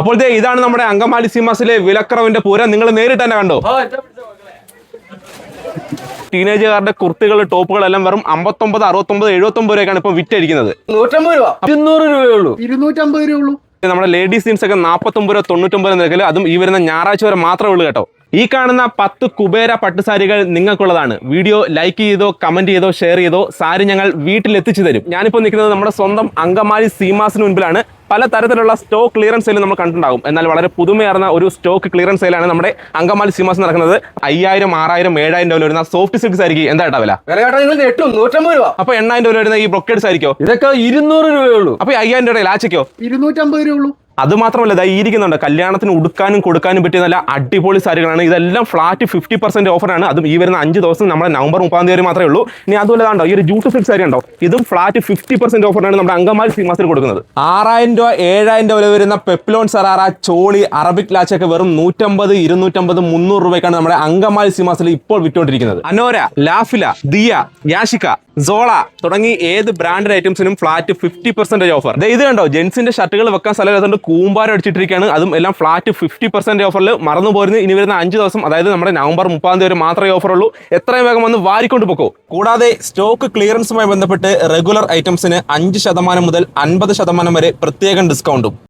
അപ്പോൾ ദേ ഇതാണ് നമ്മുടെ അങ്കമാലി സീമാസിലെ വിലക്കറവിന്റെ പൂരം. നിങ്ങൾ നേരിട്ട് തന്നെ കണ്ടോ? ടീനേജുകാരുടെ കുർത്തികൾ ടോപ്പുകൾ എല്ലാം വെറും അമ്പത്തൊമ്പത് അറുപത്തൊമ്പത് എഴുപത്തൊമ്പത് രൂപയ്ക്കാണ് ഇപ്പൊ വിറ്റടിക്കുന്നത് നൂറ്റമ്പത് രൂപ. ഇരുന്നൂറ് രൂപയേ ഉള്ളൂ. ഇരുന്നൂറ്റമ്പത് രൂപ ഉള്ളൂ. നമ്മുടെ ലേഡീസ് ജീൻസ് ഒക്കെ നാൽപ്പത്തൊമ്പത് രൂപ തൊണ്ണൂറ്റൊമ്പത് നിരക്കിൽ അതും ഈ വരുന്ന ഞായറാഴ്ച വരെ മാത്രമേ ഉള്ളൂ കേട്ടോ. ഈ കാണുന്ന പത്ത് കുബേര പട്ടുസാരികൾ നിങ്ങൾക്കുള്ളതാണ്. വീഡിയോ ലൈക്ക് ചെയ്തോ കമന്റ് ചെയ്തോ ഷെയർ ചെയ്തോ സാരി ഞങ്ങൾ വീട്ടിൽ എത്തിച്ചു തരും. ഞാനിപ്പോൾ നിൽക്കുന്നത് നമ്മുടെ സ്വന്തം അങ്കമാലി സീമാസിന് മുൻപിലാണ്. പല തരത്തിലുള്ള സ്റ്റോക്ക് ക്ലിയറൻസ് സെയിൽ നമ്മൾ കണ്ടിട്ടുണ്ടാകും. എന്നാൽ വളരെ പുതുമയാർന്ന ഒരു സ്റ്റോക്ക് ക്ലിയറൻസ് സെയിലാണ് നമ്മുടെ അങ്കമാലി സീമാസ് നടക്കുന്നത്. അയ്യായിരം ആറായിരം ഏഴായിരം രൂപ വരുന്ന സോഫ്റ്റ് സിൽക്സ് ആയിരിക്കും എന്താ വില? നൂറ്റമ്പത് രൂപ. അപ്പൊ എണ്ണായിരം രൂപ വരുന്ന ഈ ബ്രൊക്കേഡ് സാരിക്കോ? ഇതൊക്കെ ഇരുന്നൂറ് രൂപയുള്ളൂ അപ്പൊ അയ്യായിരം രൂപയുടെ ലാച്ചയ്ക്കോ ഇരുന്നൂറ്റമ്പത് രൂപ ഉള്ളൂ അത് മാത്രമല്ല ഇതാ ഇരിക്കുന്നുണ്ട്. കല്യാണത്തിന് ഉടുക്കാനും കൊടുക്കാനും പറ്റിയ നല്ല അടിപൊളി സാരികളാണ്. ഇതെല്ലാം ഫ്ലാറ്റ് ഫിഫ്റ്റി പെർസെന്റ് ഓഫറാണ്. അതും ഈ വരുന്ന അഞ്ച് ദിവസം നമ്മുടെ നവംബർ മുപ്പതാം തീയതി മാത്രമേ ഉള്ളൂ. ഇനി അതുപോലെ കണ്ടോ ഈ ഒരു ജൂട്ട് സിൽക്ക് സാരി ഉണ്ടോ? ഇതും ഫ്ലാറ്റ് ഫിഫ്റ്റി പെർസെന്റ് ഓഫറാണ് നമ്മുടെ അങ്കമാലി സീമാസിൽ കൊടുക്കുന്നത്. ആറായിരം രൂപ ഏഴായിരം രൂപ വരെ വരുന്ന പെപ്ലോൺ സറാറ ചോളി അറബിക് ലാച്ചൊക്കെ വെറും നൂറ്റമ്പത് ഇരുന്നൂറ്റമ്പത് മുന്നൂറ് രൂപയ്ക്കാണ് നമ്മുടെ അങ്കമാലി സീമാസിൽ ഇപ്പോൾ വിറ്റുകൊണ്ടിരിക്കുന്നത്. Anora Lafila Diya Yashika Sola തുടങ്ങി ഏത് ബ്രാൻഡഡ് ഐറ്റംസിനും ഫ്ലാറ്റ് ഫിഫ്റ്റി പെർസെന്റേജ് ഓഫർ. ഇത് കണ്ടോ ജെൻസിന്റെ ഷർട്ടുകൾ വെക്കാൻ സ്ഥലമില്ലാത്തതുകൊണ്ട് കൂമ്പാരം അടിച്ചിട്ടിരിക്കുകയാണ്. അതും എല്ലാം ഫ്ലാറ്റ് ഫിഫ്റ്റി പെർസെന്റ് ഓഫറിൽ മറന്നു പോരുന്നു. ഇനി വരുന്ന അഞ്ച് ദിവസം അതായത് നമ്മുടെ നവംബർ മുപ്പാം തീയതി വരെ മാത്രമേ ഉള്ളൂ. എത്രയും വേഗം വന്ന് വാരിക്കൊണ്ട് പോക്കോ. കൂടാതെ സ്റ്റോക്ക് ക്ലിയറൻസുമായി ബന്ധപ്പെട്ട് റെഗുലർ ഐറ്റംസിന് അഞ്ച് ശതമാനം മുതൽ അൻപത് ശതമാനം വരെ പ്രത്യേകം ഡിസ്കൗണ്ടും